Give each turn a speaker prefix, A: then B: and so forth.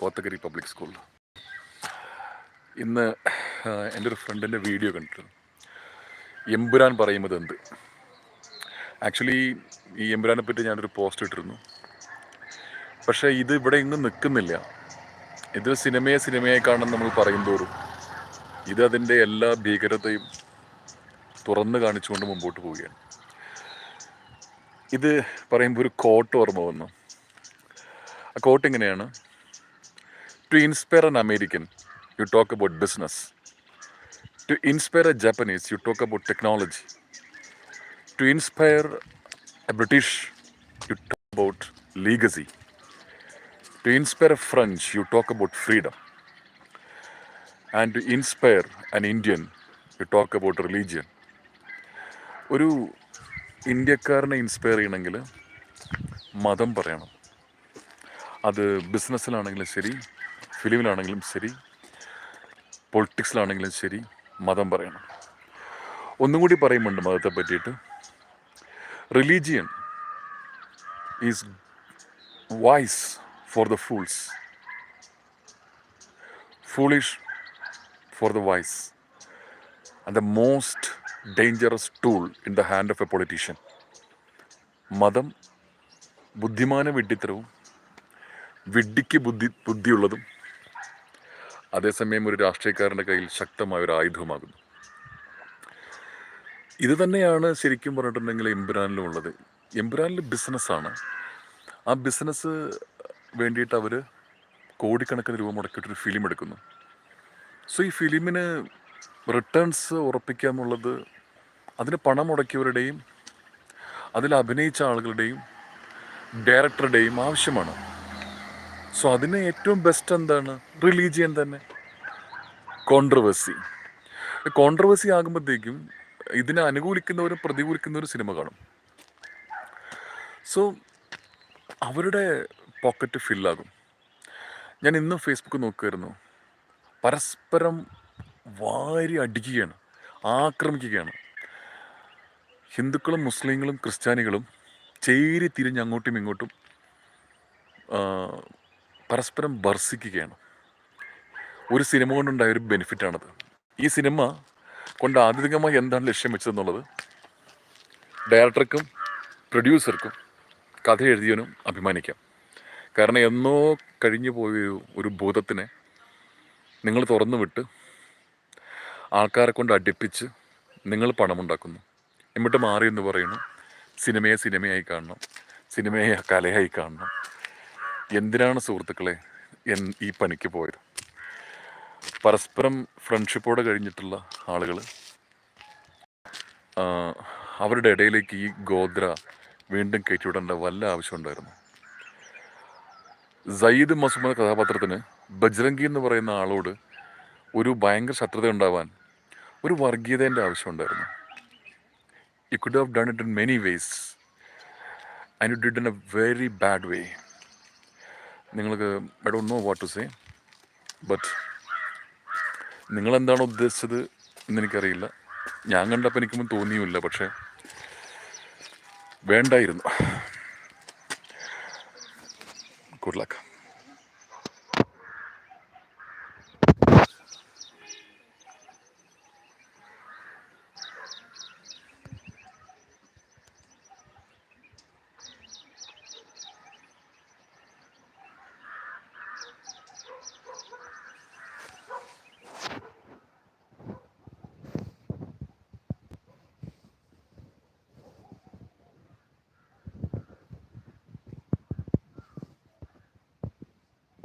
A: കോത്തഗരി public സ്കൂളിൽ ഇന്ന് എന്റെ ഒരു ഫ്രണ്ടിന്റെ വീഡിയോ കണ്ടിരുന്നു എമ്പുരാൻ പറയുന്നത് എന്ത്? ആക്ച്വലി ഈ എമ്പുരാനെ പറ്റി ഞാനൊരു പോസ്റ്റ് ഇട്ടിരുന്നു. പക്ഷേ ഇത് ഇവിടെ ഇങ്ങ് നിൽക്കുന്നില്ല. ഇത് സിനിമയെ സിനിമയെ കാണണം നമ്മൾ പറയും തോറും ഇത് അതിന്റെ എല്ലാ ഭീകരതയും തുറന്നു കാണിച്ചുകൊണ്ട് മുമ്പോട്ട് പോവുകയാണ്. ഇത് പറയുമ്പോൾ ഒരു കോട്ട് ഓർമ്മ വന്നു. ആ കോട്ട് ഇങ്ങനെയാണ് to inspire an American you talk about business to inspire a Japanese you talk about technology to inspire a British you talk about legacy to inspire a French you talk about freedom and to inspire an Indian you talk about religion ഒരു ഇന്ത്യക്കാരനെ inspire ചെയ്യണമെങ്കിൽ മതം പറയണം. അത് ബിസിനസ്സിലാണെങ്കിലും ശരി ഫിലിമിലാണെങ്കിലും ശരി പൊളിറ്റിക്സിലാണെങ്കിലും ശരി മതം പറയണം. ഒന്നും കൂടി പറയുന്നുണ്ട് മതത്തെ പറ്റിയിട്ട്. Religion is wise for the fools foolish for the wise and the most dangerous tool in the hand of a politician മതം ബുദ്ധിമാന വിഡ്ഢിത്തരവും വിഡ്ഢിക്ക് ബുദ്ധി ബുദ്ധിയുള്ളതും അതേസമയം ഒരു രാഷ്ട്രീയക്കാരന്റെ കയ്യിൽ ശക്തമായ ഒരു ആയുധവുമാകുന്നു. ഇത് തന്നെയാണ് ശരിക്കും പറഞ്ഞിട്ടുണ്ടെങ്കിൽ എംബ്രാനിലും ഉള്ളത്. എംബ്രാനിൽ ബിസിനസ്സാണ്. ആ ബിസിനസ് വേണ്ടിയിട്ട് അവർ കോടിക്കണക്കിന് രൂപ മുടക്കിയിട്ടൊരു ഫിലിം എടുക്കുന്നു. സോ ഈ ഫിലിമിന് റിട്ടേൺസ് ഉറപ്പിക്കുക എന്നുള്ളത് അതിന് പണം മുടക്കിയവരുടെയും അതിൽ അഭിനയിച്ച ആളുകളുടെയും ഡയറക്ടറുടെയും ആവശ്യമാണ്. സോ അതിന് ഏറ്റവും ബെസ്റ്റ് എന്താണ്? റിലീജിയൻ തന്നെ? കോൺട്രവേഴ്സി കോൺട്രവേഴ്സി ആകുമ്പോഴത്തേക്കും ഇതിനെ അനുകൂലിക്കുന്നവരും പ്രതികൂലിക്കുന്നവരും സിനിമ കാണും. സോ അവരുടെ പോക്കറ്റ് ഫില്ലാകും ഞാൻ ഇന്നും ഫേസ്ബുക്ക് നോക്കുമായിരുന്നു പരസ്പരം വാരി അടിക്കുകയാണ് ആക്രമിക്കുകയാണ്. ഹിന്ദുക്കളും മുസ്ലിങ്ങളും ക്രിസ്ത്യാനികളും ചേരി തിരിഞ്ഞ് അങ്ങോട്ടും ഇങ്ങോട്ടും പരസ്പരം ഭർസിക്കുകയാണ് ഒരു സിനിമ കൊണ്ടുണ്ടായ ഒരു ബെനിഫിറ്റാണത് ഈ സിനിമ കൊണ്ട് ആത്യന്തികമായി എന്താണ് ലക്ഷ്യം വെച്ചതെന്നുള്ളത് ഡയറക്ടർക്കും പ്രൊഡ്യൂസർക്കും കഥ എഴുതിയവനും അഭിമാനിക്കാം. കാരണം എന്നോ കഴിഞ്ഞു പോയ ഒരു- ഒരു ഭൂതത്തിനെ നിങ്ങൾ തുറന്നു വിട്ട് ആൾക്കാരെ കൊണ്ട് അടുപ്പിച്ച് നിങ്ങൾ പണമുണ്ടാക്കുന്നു. എന്നിട്ട് മാറി എന്ന് പറയുന്നു. സിനിമയെ സിനിമയായി കാണണം. സിനിമയെ കലയായി കാണണം. എന്തിനാണ് സുഹൃത്തുക്കളെ എൻ ഈ പണിക്ക് പോയത്? പരസ്പരം ഫ്രണ്ട്ഷിപ്പോടെ കഴിഞ്ഞിട്ടുള്ള ആളുകൾ അവരുടെ ഇടയിലേക്ക് ഈ ഗോദ്ര വീണ്ടും കയറ്റിവിടേണ്ട വല്ല ആവശ്യമുണ്ടായിരുന്നു സയ്യിദ് മസുമദ് കഥാപാത്രത്തിന് ബജ്രംഗി എന്ന് പറയുന്ന ആളോട് ഒരു ഭയങ്കര ശത്രുത ഉണ്ടാവാൻ ഒരു വർഗീയതേന്റെ ആവശ്യമുണ്ടായിരുന്നു you could have done it in many ways and you did in a very bad way നിങ്ങൾക്ക് I don't know what to say but നിങ്ങളെന്താണോ ഉദ്ദേശിച്ചത് എന്നെനിക്കറിയില്ല. ഞാൻ കണ്ടപ്പോൾ എനിക്കൊന്നും തോന്നിയുമില്ല പക്ഷേ വേണ്ടായിരുന്നു. Good luck